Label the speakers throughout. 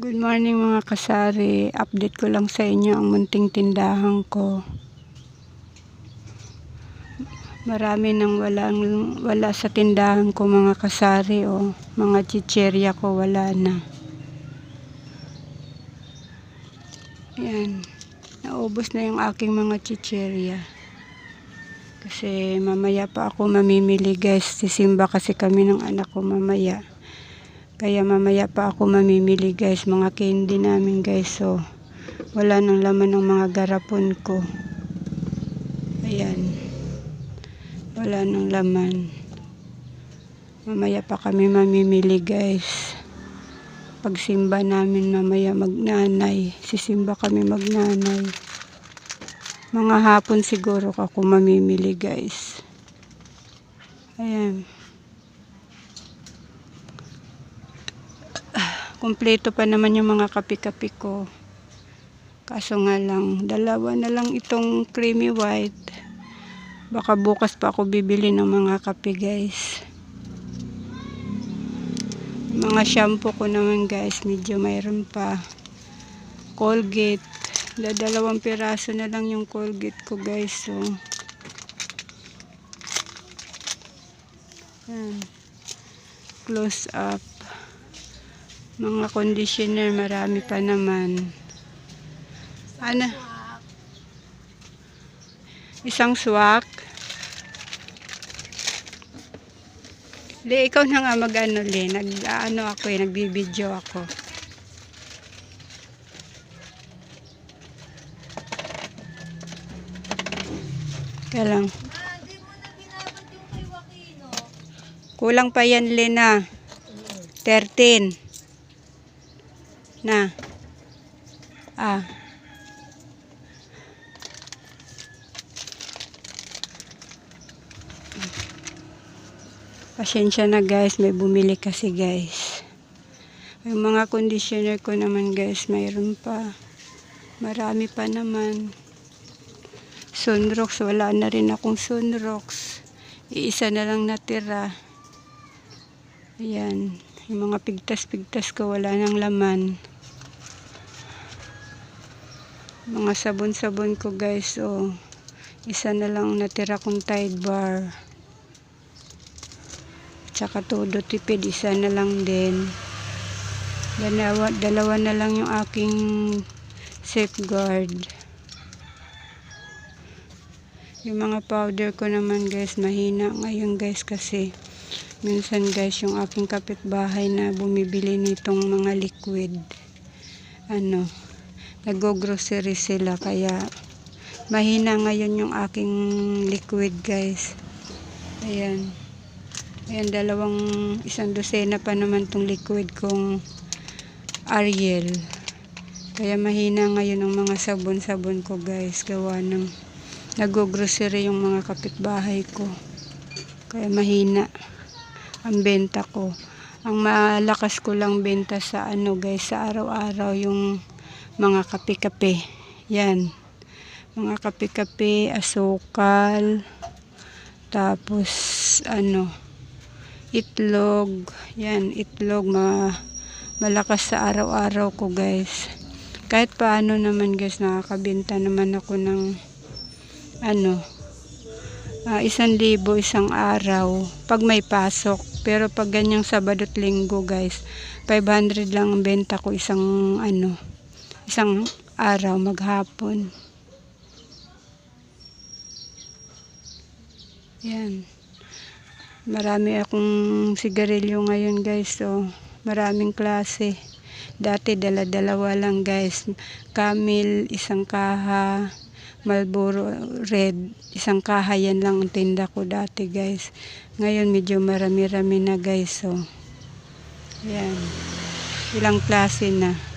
Speaker 1: Good morning mga kasari. Update ko lang sa inyo ang munting tindahan ko. Marami nang wala, wala sa tindahan ko mga kasari o mga chicherya ko wala na. Yan. Naubos na yung aking mga chicherya. Kasi mamaya pa ako mamimili guys. Sisimba kasi kami ng anak ko mamaya. Kaya mamaya pa ako mamimili guys. Mga candy namin guys. So, wala nang laman ng mga garapon ko. Ayan. Wala nang laman. Mamaya pa kami mamimili guys. Pagsimba namin mamaya magnanay. Sisimba kami magnanay. Mga hapon siguro ako mamimili guys. Ayan. Kumpleto pa naman yung mga kape-kape ko. Kaso nga lang, dalawa na lang itong creamy white. Baka bukas pa ako bibili ng mga kape guys. Mga shampoo ko naman guys, medyo mayroon pa. Colgate. Dalawang piraso na lang yung Colgate ko guys. So, yan. Close up. Mga conditioner, marami pa naman. Ano? Isang swak. Le, ikaw na nga mag-ano, Le. Nag-ano ako eh, nagbibideo ako. Kaya lang. Kulang pa yan, Lena. 13. Na. Ah. Pasensya na guys, may bumili kasi guys. Yung mga conditioner ko naman guys, mayroon pa. Marami pa naman. Sunrox, wala na rin akong sunrox. Iisa na lang natira. Ayan. Yung mga pigtas-pigtas ko, wala nang laman. Mga sabon-sabon ko guys, oh. Isa na lang natira kong Tide Bar. Tsaka todo tipid, isa na lang din. Dalawa, dalawa na lang yung aking safeguard. Yung mga powder ko naman guys, mahina ngayon guys kasi minsan guys yung aking kapitbahay na bumibili nitong mga liquid. Ano, nag-grocery sila kaya mahina ngayon yung aking liquid guys. Ayan. Ayan, dalawang isang dosena pa naman tong liquid kong Ariel. Kaya mahina ngayon ang mga sabon-sabon ko guys. Gawa ng nag-grocery yung mga kapitbahay ko. Kaya mahina ang benta ko. Ang malakas ko lang benta sa ano guys, sa araw-araw yung mga kape-kape. Yan. Mga kape-kape, asukal, tapos ano, itlog. Yan, itlog ma malakas sa araw-araw ko guys. Kahit paano naman guys, nakakabenta naman ako ng ano, ah, isang libo isang araw pag may pasok. Pero pag ganyang Sabado at Linggo guys, 500 lang ang benta ko isang ano, isang araw maghapon. Yan. Marami akong sigarilyo ngayon guys. So, maraming klase. Dati dala-dalawa lang guys. Camel, isang kaha. Marlboro Red, isang kaha yan lang ang tinda ko dati guys. Ngayon medyo marami-rami na guys. So, yan. Ilang klase na.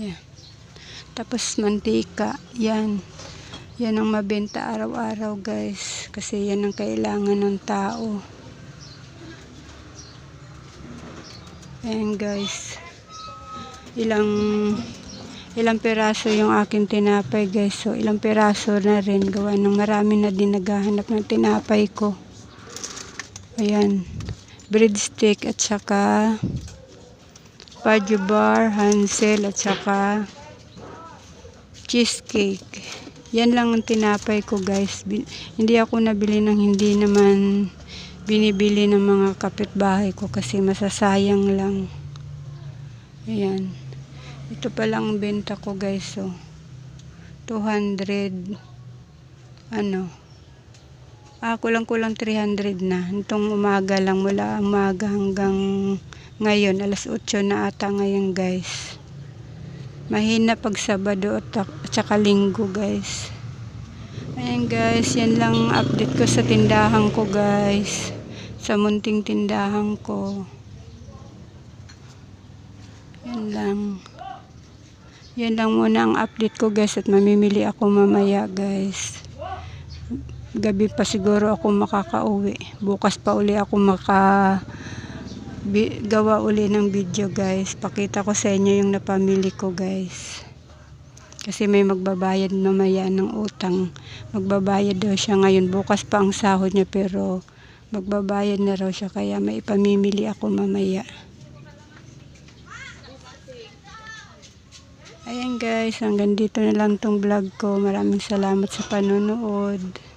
Speaker 1: Yan. Tapos mantika. Yan. Yan ang mabenta araw-araw guys. Kasi yan ang kailangan ng tao. Ayan guys. Ilang ilang piraso yung aking tinapay guys. So ilang piraso na rin. Gawa ng marami na din naghahanap ng tinapay ko. Ayan. Breadstick at saka fudge bar, hansel, at saka cheesecake. Yan lang ang tinapay ko guys. Bi- hindi ako nabili ng hindi naman binibili ng mga kapitbahay ko kasi masasayang lang. Ayan. Ito pa lang ang benta ko guys. So, 200 ano ah kulang-kulang 300 na itong umaga lang mula umaga hanggang ngayon alas 8 na ata ngayon guys. Mahina pag Sabado at, saka Linggo guys. Ayan guys yan lang ang update ko sa tindahan ko guys. Sa munting tindahan ko. Yan lang. Yan lang muna ang update ko guys at mamimili ako mamaya guys. Gabi pa siguro ako makakauwi. Bukas pa uli ako maka gawa uli ng video guys. Pakita ko sa inyo yung napamili ko guys. Kasi may magbabayad mamaya ng utang. Magbabayad daw siya ngayon. Bukas pa ang sahod niya pero magbabayad na raw siya. Kaya may ipamimili ako mamaya. Ayan guys, hanggang dito na lang tong vlog ko. Maraming salamat sa panonood.